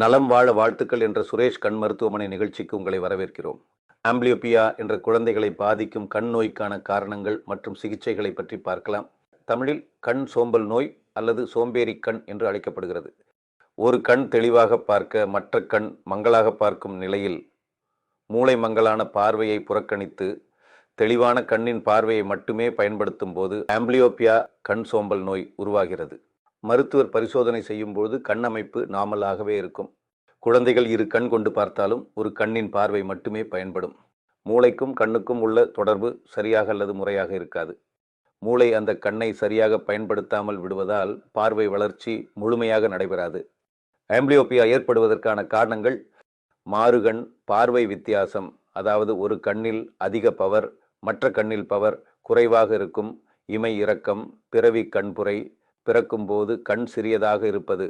நலம் வாழ வாழ்த்துக்கள் என்ற சுரேஷ் கண் மருத்துவமனை நிகழ்ச்சிக்கு உங்களை வரவேற்கிறோம். ஆம்பிலியோபியா என்ற குழந்தைகளை பாதிக்கும் கண் நோய்க்கான காரணங்கள் மற்றும் சிகிச்சைகளை பற்றி பார்க்கலாம். தமிழில் கண் சோம்பல் நோய் அல்லது சோம்பேறி கண் என்று அழைக்கப்படுகிறது. ஒரு கண் தெளிவாக பார்க்க மற்ற கண் மங்களாக பார்க்கும் நிலையில் மூளை மங்கலான பார்வையை புறக்கணித்து தெளிவான கண்ணின் பார்வையை மட்டுமே பயன்படுத்தும் போது ஆம்பிளியோபியா கண் சோம்பல் நோய் உருவாகிறது. மருத்துவர் பரிசோதனை செய்யும்போது கண் அமைப்பு நாமலாகவே இருக்கும். குழந்தைகள் இரு கண் கொண்டு பார்த்தாலும் ஒரு கண்ணின் பார்வை மட்டுமே பயன்படும். மூளைக்கும் கண்ணுக்கும் உள்ள தொடர்பு சரியாக அல்லது முறையாக இருக்காது. மூளை அந்த கண்ணை சரியாக பயன்படுத்தாமல் விடுவதால் பார்வை வளர்ச்சி முழுமையாக நடைபெறாது. ஆம்பிளியோபியா ஏற்படுவதற்கான காரணங்கள் மாறுகண் பார்வை வித்தியாசம் அதாவது ஒரு கண்ணில் அதிக பவர் மற்ற கண்ணில் பவர் குறைவாக இருக்கும் இமை இறக்கம் பிறவி கண்புரை பிறக்கும்போது கண் சிறியதாக இருப்பது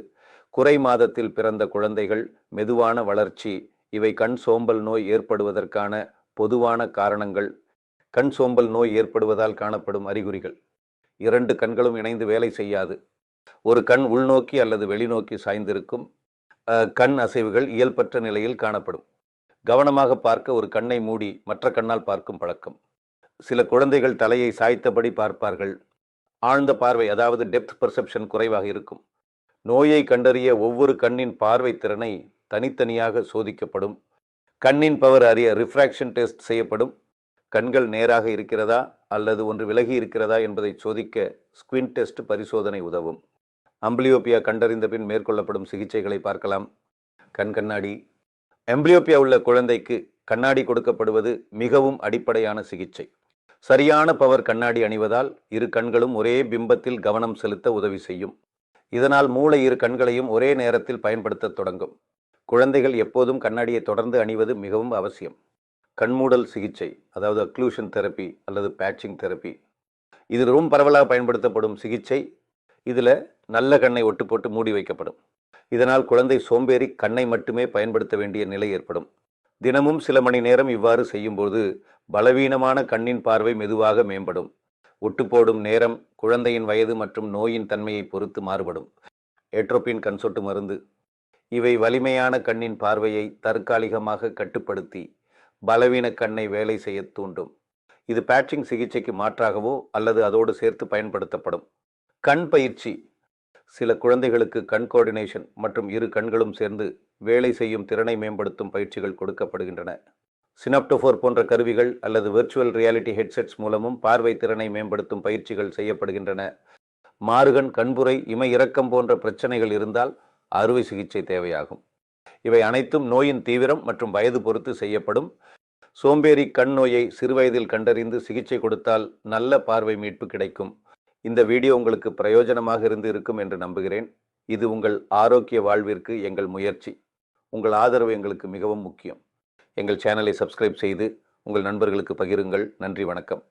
குறை மாதத்தில் பிறந்த குழந்தைகள் மெதுவான வளர்ச்சி இவை கண் சோம்பல் நோய் ஏற்படுவதற்கான பொதுவான காரணங்கள். கண் சோம்பல் நோய் ஏற்படுவதால் காணப்படும் அறிகுறிகள். இரண்டு கண்களும் இணைந்து வேலை செய்யாது. ஒரு கண் உள்நோக்கி அல்லது வெளிநோக்கி சாய்ந்திருக்கும் கண் அசைவுகள் இயல்பற்ற நிலையில் காணப்படும். கவனமாக பார்க்க ஒரு கண்ணை மூடி மற்ற கண்ணால் பார்க்கும் பழக்கம். சில குழந்தைகள் தலையை சாய்த்தபடி பார்ப்பார்கள். ஆழ்ந்த பார்வை அதாவது டெப்த் பர்செப்ஷன் குறைவாக இருக்கும். நோயை கண்டறிய ஒவ்வொரு கண்ணின் பார்வை திறனை தனித்தனியாக சோதிக்கப்படும். கண்ணின் பவர் அறிய ரிஃப்ராக்ஷன் டெஸ்ட் செய்யப்படும். கண்கள் நேராக இருக்கிறதா அல்லது ஒன்று விலகி இருக்கிறதா என்பதை சோதிக்க ஸ்குவின் டெஸ்ட் பரிசோதனை உதவும். அம்பிளியோபியா கண்டறிந்த பின் மேற்கொள்ளப்படும் சிகிச்சைகளை பார்க்கலாம். கண் கண்ணாடி. எம்பிளியோபியா உள்ள குழந்தைக்கு கண்ணாடி கொடுக்கப்படுவது மிகவும் அடிப்படையான சிகிச்சை. சரியான பவர் கண்ணாடி அணிவதால் இரு கண்களும் ஒரே பிம்பத்தில் கவனம் செலுத்த உதவி செய்யும். இதனால் மூளை இரு கண்களையும் ஒரே நேரத்தில் பயன்படுத்த தொடங்கும். குழந்தைகள் எப்போதும் கண்ணாடியை தொடர்ந்து அணிவது மிகவும் அவசியம். கண்மூடல் சிகிச்சை அதாவது அக்ளூஷன் தெரப்பி அல்லது பேட்சிங் தெரப்பி இது ரொம்ப பரவலாக பயன்படுத்தப்படும் சிகிச்சை. இதில் நல்ல கண்ணை ஒட்டு போட்டு மூடி வைக்கப்படும். இதனால் குழந்தை சோம்பேறி கண்ணை மட்டுமே பயன்படுத்த வேண்டிய நிலை ஏற்படும். தினமும் சில மணி நேரம் இவ்வாறு செய்யும்போது பலவீனமான கண்ணின் பார்வை மெதுவாக மேம்படும். ஒட்டுப்போடும் நேரம் குழந்தையின் வயது மற்றும் நோயின் தன்மையை பொறுத்து மாறுபடும். ஏட்ரோபின் கன்சொட்டு மருந்து. இவை வலிமையான கண்ணின் பார்வையை தற்காலிகமாக கட்டுப்படுத்தி பலவீன கண்ணை வேலை செய்ய தூண்டும். இது பேட்சிங் சிகிச்சைக்கு மாற்றாகவோ அல்லது அதோடு சேர்த்து பயன்படுத்தப்படும். கண் பயிற்சி. சில குழந்தைகளுக்கு கண் கோஆர்டினேஷன் மற்றும் இரு கண்களும் சேர்ந்து வேலை செய்யும் திறனை மேம்படுத்தும் பயிற்சிகள் கொடுக்கப்படுகின்றன. சினாப்டோஃபோர் போன்ற கருவிகள் அல்லது விர்ச்சுவல் ரியாலிட்டி ஹெட்செட்ஸ் மூலமும் பார்வை திறனை மேம்படுத்தும் பயிற்சிகள் செய்யப்படுகின்றன. மாறுகண் கண்புரை இமை இறக்கம் போன்ற பிரச்சனைகள் இருந்தால் அறுவை சிகிச்சை தேவையாகும். இவை அனைத்தும் நோயின் தீவிரம் மற்றும் வயது பொறுத்து செய்யப்படும். சோம்பேறி கண் நோயை சிறுவயதில் கண்டறிந்து சிகிச்சை கொடுத்தால் நல்ல பார்வை மீட்பு கிடைக்கும். இந்த வீடியோ உங்களுக்கு பிரயோஜனமாக இருந்து இருக்கும் என்று நம்புகிறேன். இது உங்கள் ஆரோக்கிய வாழ்விற்கு எங்கள் முயற்சி. உங்கள் ஆதரவு எங்களுக்கு மிகவும் முக்கியம். எங்கள் சேனலை சப்ஸ்கிரைப் செய்து உங்கள் நண்பர்களுக்கு பகிருங்கள். நன்றி வணக்கம்.